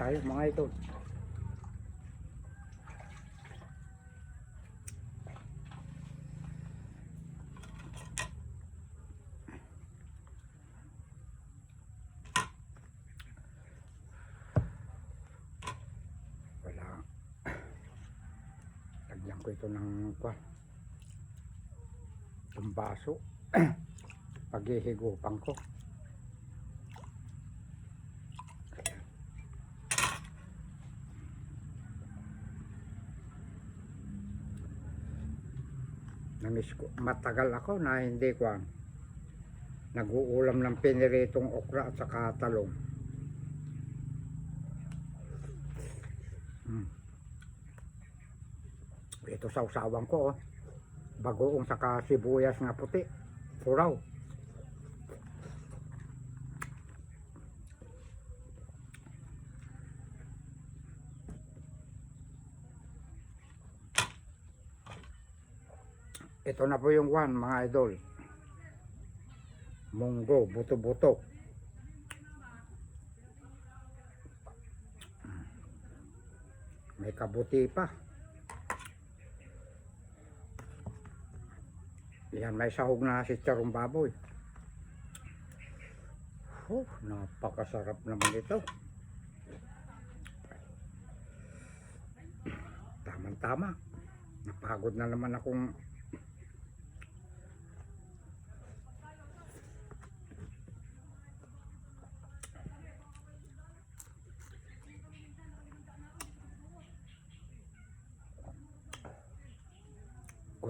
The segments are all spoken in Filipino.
tayo mga ito. Wala. Lagyan ko ito ng kwa. Itong baso. Paghihigupan ko. Namiss ko. Matagal ako na hindi ko nag-uulam ng piniritong okra at saka talong. Mm. Ito sa usawan ko, oh. bagoong saka sibuyas nga puti. Puraw. Ito na po yung one, mga idol. Munggo, buto-buto. May kabuti pa. Yan, may sahog na si Charong Baboy. Oh, napakasarap naman ito. Tamang-tama. Napagod na naman akong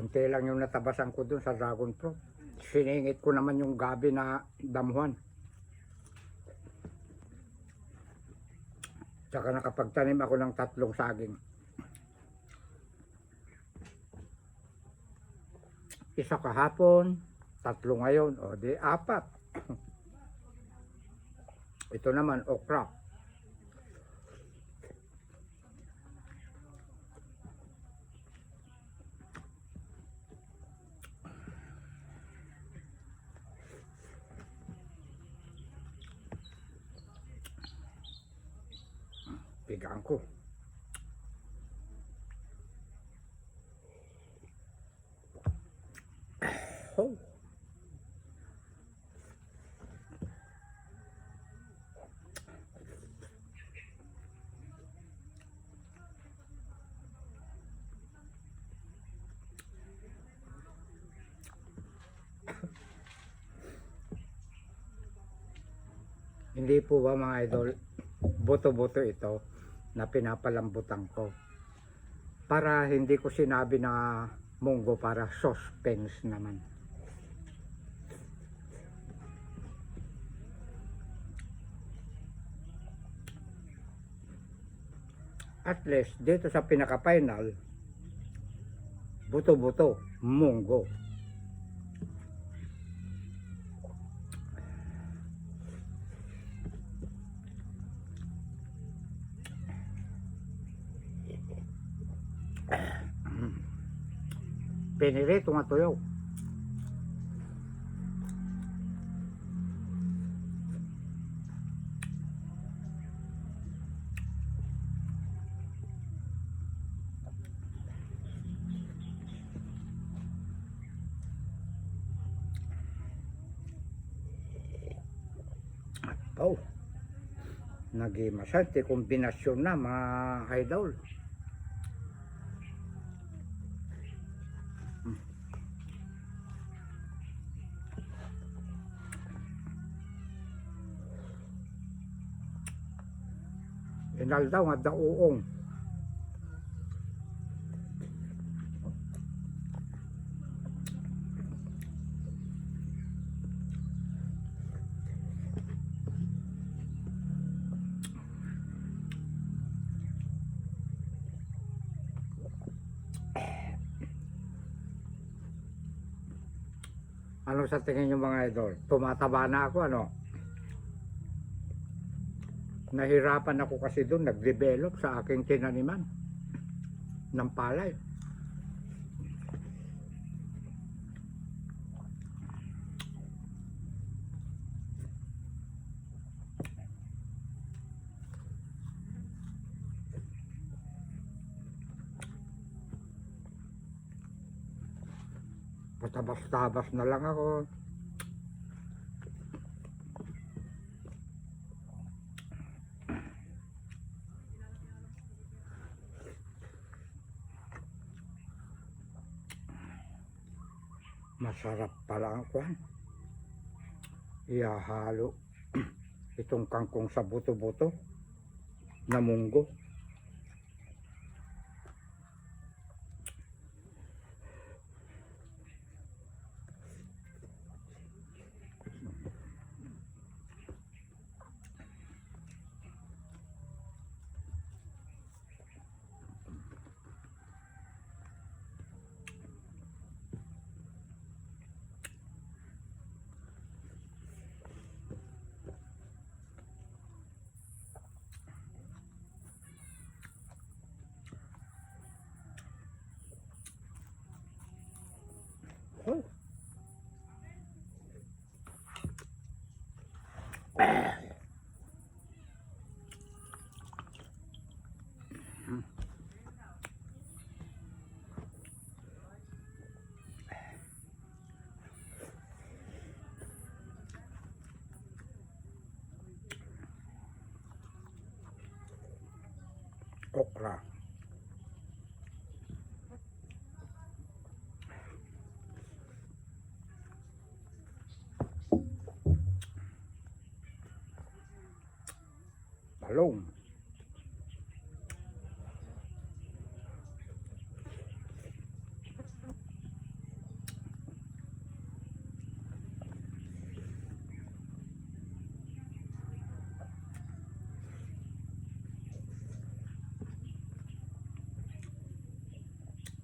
Kunti lang yung natabasan ko dun sa dragon fruit. Siningit ko naman yung gabi na damuhan. Tsaka nakapagtanim ako ng tatlong saging. Isa kahapon, tatlo ngayon, o di apat. Ito naman, okra. Pigaan ko. Oh. Hindi po ba mga idol, boto-boto ito na pinapalambutan ko. Para hindi ko sinabi na munggo para suspense naman. At least dito sa pinaka-final, buto-buto, munggo. Pinirito nga tuyo. Oh, nag-masante kombinasyon na mga idol. Inal daw nga dauong. Sa tingin nyo mga idol? Tumataba na ako ano? Nahirapan ako kasi doon, nag-develop sa aking tinaniman ng palay. Matabas-tabas na lang ako. Masarap pala ang kwan. Ihahalo itong kangkong sa buto-buto na munggo. Oh. Okra. Talong.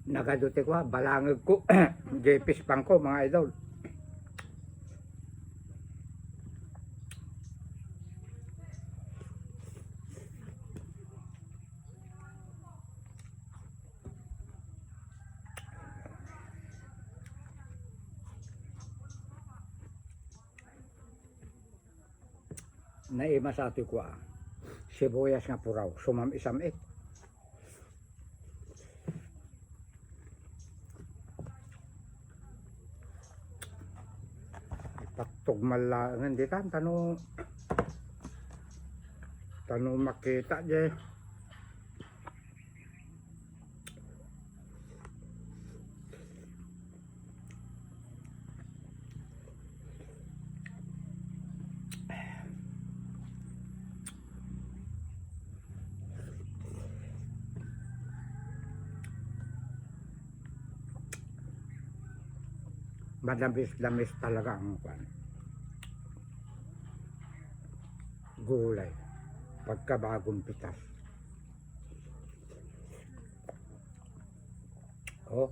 Nagaduti ko, balangag ko, jepis pang ko mga idol. Naima sa ati ko. Sibuyas nga puraw, sumam isam Patugmal lang di kan tanu tanu makita je. Madamis-damis talaga ang kwan. Gulay. Pagkabagong pitas. Oh.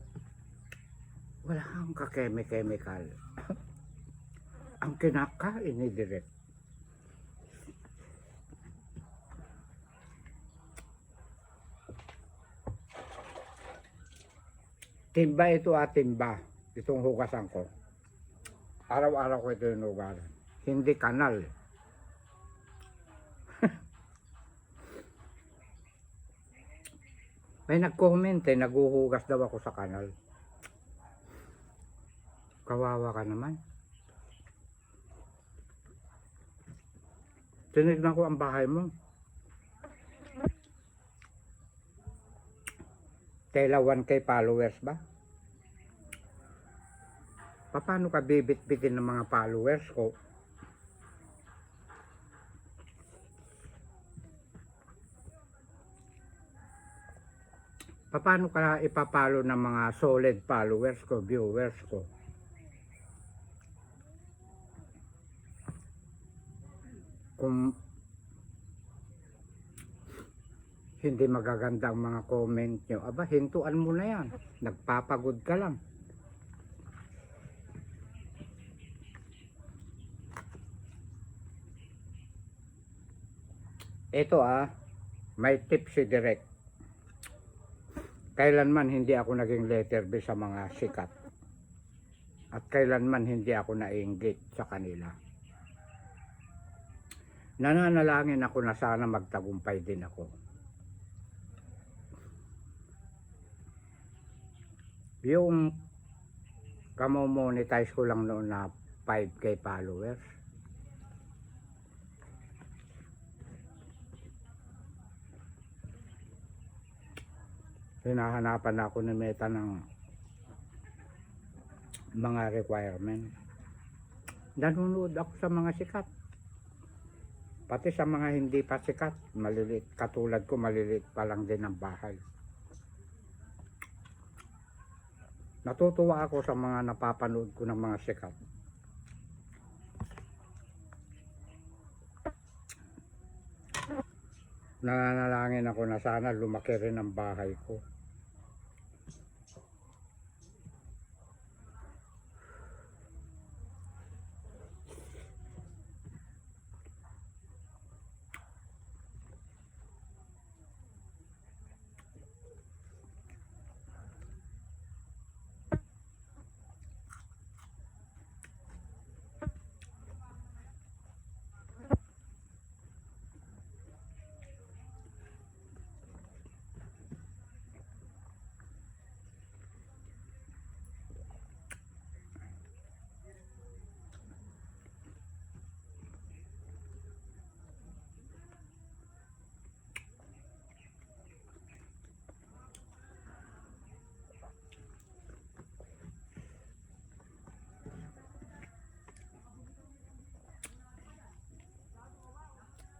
Wala kang kakeme-chemical. ang kinakain ni direct. Timba ito at timba. Itong hugasan ko. Araw-araw ko ito hinugasan. Hindi kanal. May nag-comment eh, naguhugas daw ako sa kanal. Kawawa ka naman. Tinignan ko ang bahay mo. Tela 1k followers ba? Paano ka bibit-bitin ng mga followers ko? Paano ka ipapalo ng mga solid followers ko, viewers ko? Kung hindi magaganda ang mga comment nyo, aba, hintuan mo na yan. Nagpapagod ka lang. Ito ah, may tip si Direk. Kailanman hindi ako naging letter B sa mga sikat. At kailanman hindi ako nainggit sa kanila. Nananalangin ako na sana magtagumpay din ako. Yung Kamo-monetize ko lang noon na 5k followers. Hinahanapan ako ni Meta ng mga requirement. Nanonood ako sa mga sikat. Pati sa mga hindi pa sikat, maliliit. Katulad ko, maliliit pa lang din ang bahay. Natutuwa ako sa mga napapanood ko ng mga sikat. Nananalangin ako na sana lumaki rin ang bahay ko.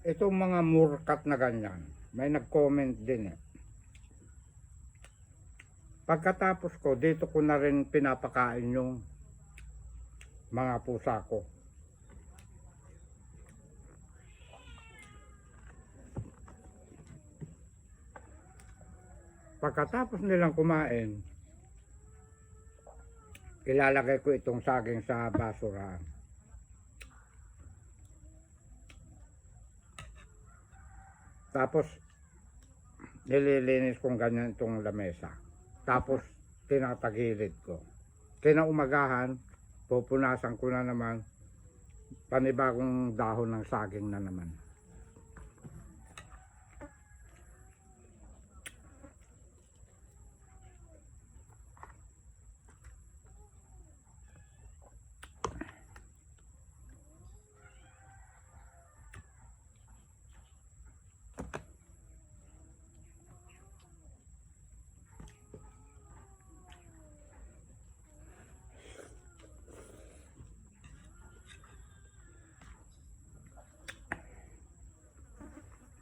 Itong mga murkat na ganyan, may nag-comment din eh. Pagkatapos ko, dito ko na rin pinapakain yung mga pusa ko. Pagkatapos nilang kumain, ilalagay ko itong saging sa basurahan. Tapos, nililinis kong ganyan itong lamesa. Tapos, tinatagilid ko. Kinaumagahan, pupunasan ko na naman panibagong dahon ng saging na naman.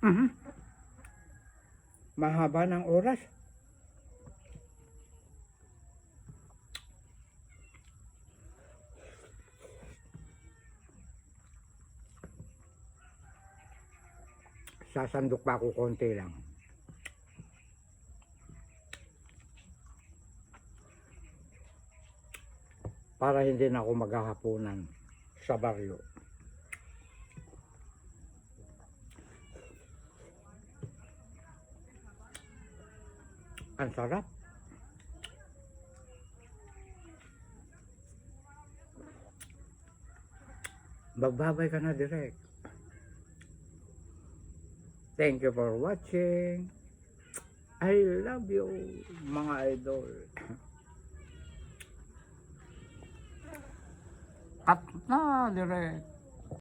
Mhm. Mahaba ng oras. Sasandok pa ako konti lang. Para hindi na ako maghahaponan sa baryo. Ang sarap. Magbabay ka na direct. Thank you for watching. I love you, mga idol. Cut na direct.